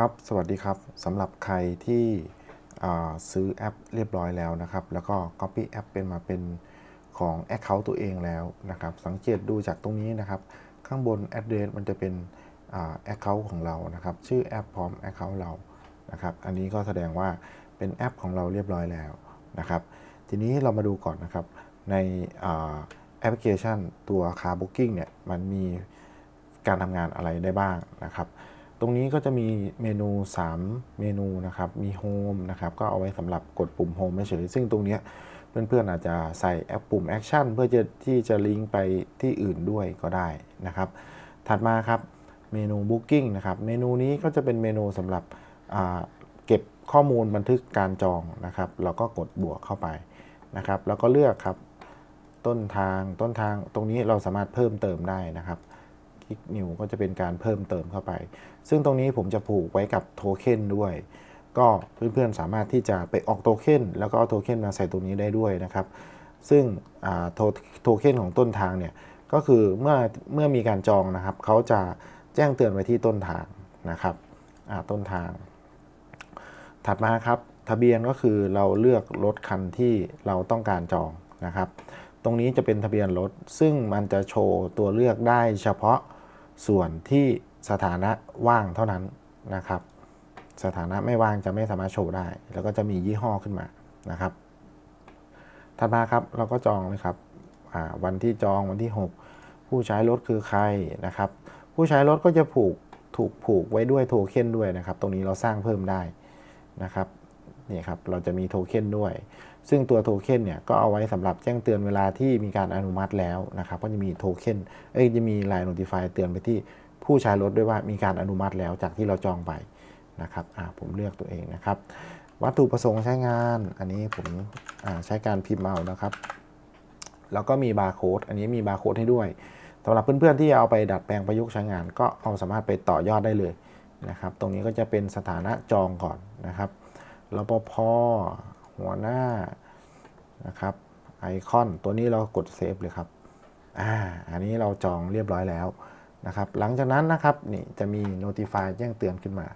ครับ สวัสดีครับสำหรับใครที่ซื้อแอปเรียบร้อยแล้วนะครับ แล้วก็ Copy แอปเป็นมาเป็นของ Account ตัวเองแล้วนะครับ สังเกตดูจากตรงนี้นะครับ ข้างบน address มันจะเป็นอ่า Account ของเรานะครับ ชื่อแอปพร้อม Account เรานะครับ อันนี้ก็แสดงว่าเป็นแอปของเราเรียบร้อยแล้วนะครับ ทีนี้เรามาดูก่อนนะครับในแอปพลิเคชันตัว Car Booking เนี่ยมันมีการทำงานอะไรได้บ้างนะครับ ตรงนี้ก็จะมีเมนู 3 เมนูนะครับ มี Home นะครับ ก็เอาไว้สำหรับกดปุ่ม Home เฉยๆซึ่งตรงนี้เพื่อนๆอาจจะใส่แอปปุ่ม Action เพื่อจะที่จะลิงก์ไปที่อื่นด้วยก็ได้นะครับ ถัดมาครับเมนู Booking นะครับ เมนูนี้ก็จะเป็นเมนูสำหรับเก็บข้อมูลบันทึกการจองนะครับ เราก็กดบวกเข้าไปนะครับ แล้วก็เลือกครับ ต้นทางต้นทางตรงนี้เราสามารถเพิ่มเติมได้นะครับ คลิกนิวก็จะเป็นการเพิ่มเติมเข้าไป ซึ่งตรงนี้ผมจะผูกไว้กับโทเค็นด้วย ก็เพื่อนๆสามารถที่จะไปออกโทเค็นแล้วก็เอาโทเค็นมาใส่ตรงนี้ได้ด้วยนะครับ ซึ่งโทโทเค็นของต้นทางเนี่ยก็คือเมื่อเมื่อมีการจองนะครับ เขาจะแจ้งเตือนไว้ที่ต้นทางนะครับต้นทาง ถัดมาครับทะเบียนก็คือเราเลือกรถคันที่เราต้องการจองนะครับ ตรงนี้จะเป็นทะเบียนรถซึ่งมันจะโชว์ตัวเลือกได้เฉพาะ ส่วนที่สถานะว่างเท่านั้นนะครับ สถานะไม่ว่างจะไม่สามารถโชว์ได้ แล้วก็จะมียี่ห้อขึ้นมานะครับถัดมาครับเราก็จองเลยครับวันที่จองวันที่ 6 ผู้ใช้รถคือใครนะครับ ผู้ใช้รถก็จะผูกถูกผูกไว้ด้วยโทเค็นด้วยนะครับ ตรงนี้เราสร้างเพิ่มได้นะครับ นี่ครับเราจะมีโทเค็นด้วย ซึ่งตัวโทเค็นเนี่ยก็เอาไว้สำหรับแจ้งเตือนเวลาที่มีการอนุมัติแล้วนะครับก็จะมีโทเค็นเอ้ยจะมีไลน์ notify เตือนไปที่ผู้ใช้รถด้วยว่ามีการอนุมัติแล้วจากที่เราจองไปนะครับอ่าผมเลือกตัวเองนะครับ วัตถุประสงค์ใช้งาน อันนี้ผมอ่าใช้การพิมพ์เอานะครับ แล้วก็มีบาร์โค้ดอันนี้มีบาร์โค้ดให้ด้วยสำหรับเพื่อนๆที่เอาไปดัดแปลงประยุกต์ใช้งาน ก็เอาสามารถไปต่อยอดได้เลยนะครับ ตรงนี้ก็จะเป็นสถานะจองก่อนนะครับ รปภหัวหน้านะครับไอคอนตัวนี้เรากดเซฟเลยครับอ่าอันนี้เราจองเรียบร้อยแล้วนะครับ หลังจากนั้นนะครับนี่จะมี notify แจ้งเตือนขึ้นมา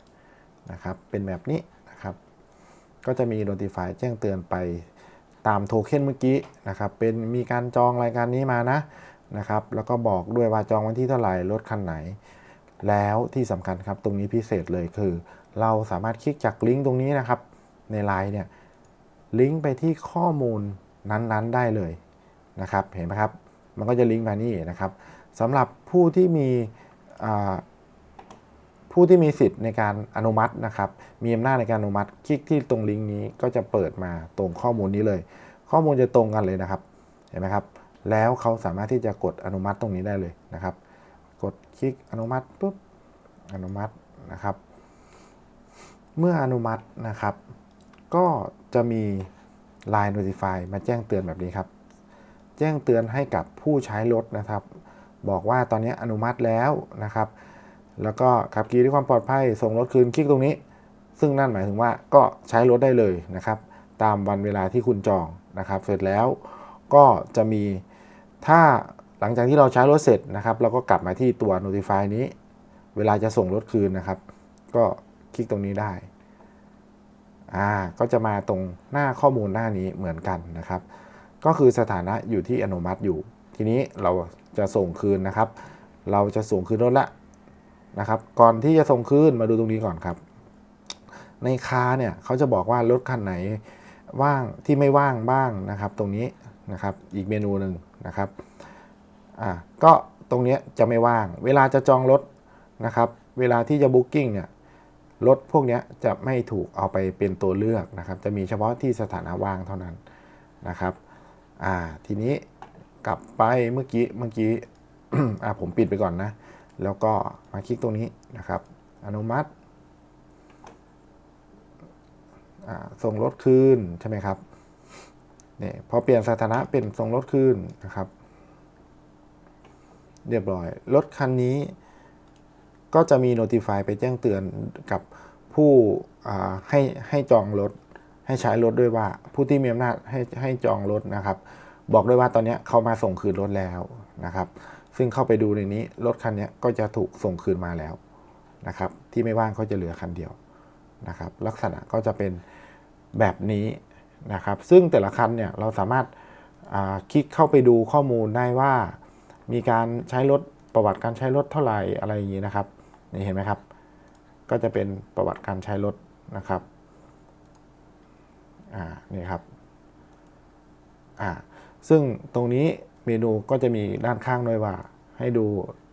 นะครับ เป็นแบบนี้นะครับ ก็จะมี notify แจ้งเตือนไปตามโทเค็นเมื่อกี้นะครับ เป็นมีการจองรายการนี้มานะนะครับ แล้วก็บอกด้วยว่าจองวันที่เท่าไหร่รถคันไหน แล้วที่สำคัญครับตรงนี้พิเศษเลยคือ เราสามารถคลิกจากลิงก์ตรงนี้นะครับ ในไลน์เนี่ยลิงก์ไปที่ข้อมูลนั้นๆได้เลยนะครับ เห็นไหมครับ มันก็จะลิงก์มานี่นะครับสำหรับผู้ที่มีผู้ที่มีสิทธิ์ในการอนุมัตินะครับ มีอำนาจในการอนุมัติ คลิกที่ตรงลิงก์นี้ก็จะเปิดมาตรงข้อมูลนี้เลย ข้อมูลจะตรงกันเลยนะครับ เห็นไหมครับ แล้วเขาสามารถที่จะกดอนุมัติตรงนี้ได้เลยนะครับ กดคลิกอนุมัติปุ๊บ อนุมัตินะครับ เมื่ออนุมัตินะครับ ก็จะมี Line Notify มาแจ้งเตือนแบบนี้ครับ แจ้งเตือนให้กับผู้ใช้รถนะครับ บอกว่าตอนนี้อนุมัติแล้วนะครับ แล้วก็ขับขี่ด้วยความปลอดภัยส่งรถคืนคลิกตรงนี้ ซึ่งนั่นหมายถึงว่าก็ใช้รถได้เลยนะครับ ตามวันเวลาที่คุณจองนะครับ เสร็จแล้วก็จะมีถ้าหลังจากที่เราใช้รถเสร็จนะครับ เราก็กลับมาที่ตัว notify นี้ เวลาจะส่งรถคืนนะครับ ก็คลิกตรงนี้ได้ อ่าก็จะมาตรงหน้าข้อมูลหน้านี้เหมือนกันนะครับ ก็คือสถานะอยู่ที่อนุมัติอยู่ ทีนี้เราจะส่งคืนนะครับ เราจะส่งคืนรถละนะครับ ก่อนที่จะส่งคืนมาดูตรงนี้ก่อนครับ ในคาเนี่ยเขาจะบอกว่ารถคันไหนว่างที่ไม่ว่างบ้างนะครับ ตรงนี้นะครับอีกเมนูหนึ่งนะครับอ่าก็ตรงนี้จะไม่ว่าง เวลาจะจองรถนะครับ เวลาที่จะบุ๊กิ้งเนี่ย รถพวกนี้จะไม่ถูกเอาไปเป็นตัวเลือกนะครับ จะมีเฉพาะที่สถานะว่างเท่านั้นนะครับอ่าทีนี้กลับไปเมื่อกี้เมื่อกี้อ่าผมปิดไปก่อนนะ แล้วก็มาคลิกตรงนี้นะครับ อนุมัติส่งรถคืนใช่ไหมครับเนี่ยพอเปลี่ยนสถานะเป็นส่งรถคืนนะครับ เรียบร้อยรถคันนี้ ก็จะมี notify ไปแจ้งเตือนกับผู้ให้ให้จองรถ ให้ใช้รถด้วยว่า ผู้ที่มีอำนาจให้ให้จองรถนะครับ บอกด้วยว่าตอนนี้เขามาส่งคืนรถแล้วนะครับ ซึ่งเข้าไปดูในนี้รถคันนี้ก็จะถูกส่งคืนมาแล้วนะครับ ที่ไม่ว่างก็จะเหลือคันเดียวนะครับ ลักษณะก็จะเป็นแบบนี้นะครับ ซึ่งแต่ละคันเนี่ยเราสามารถคลิกเข้าไปดูข้อมูลได้ว่า มีการใช้รถประวัติการใช้รถเท่าไหร่อะไรอย่างนี้นะครับ นี่เห็นไหมครับ ก็จะเป็นประวัติการใช้รถนะครับอ่านี่ครับอ่าซึ่งตรงนี้เมนูก็จะมีด้านข้างด้วยว่า ให้ดู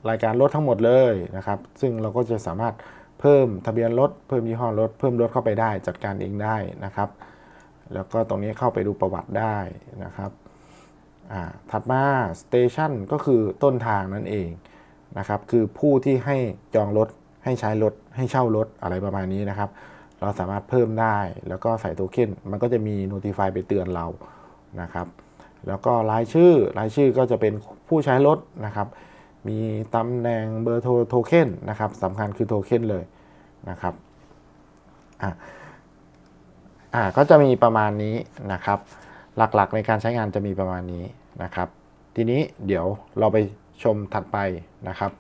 รายการรถทั้งหมดเลยนะครับ ซึ่งเราก็จะสามารถเพิ่มทะเบียนรถเพิ่มยี่ห้อรถเพิ่มรถเข้าไปได้จัดการเองได้นะครับ แล้วก็ตรงนี้เข้าไปดูประวัติได้นะครับอ่าถัดมา Station ก็คือต้นทางนั่นเอง นะครับ คือผู้ที่ให้จองรถ ให้ใช้รถ ให้เช่ารถอะไรประมาณนี้นะครับ เราสามารถเพิ่มได้แล้วก็ใส่โทเค็นมันก็จะมี Notify ไปเตือนเรานะครับ แล้วก็รายชื่อรายชื่อก็จะเป็นผู้ใช้รถนะครับ มีตำแหน่งเบอร์โทรโทเค็นนะครับสำคัญคือโทเค็นเลยนะครับอะอ่าก็จะมีประมาณนี้นะครับ หลักๆในการใช้งานจะมีประมาณนี้นะครับ ทีนี้เดี๋ยวเราไป ชมถัดไปนะครับ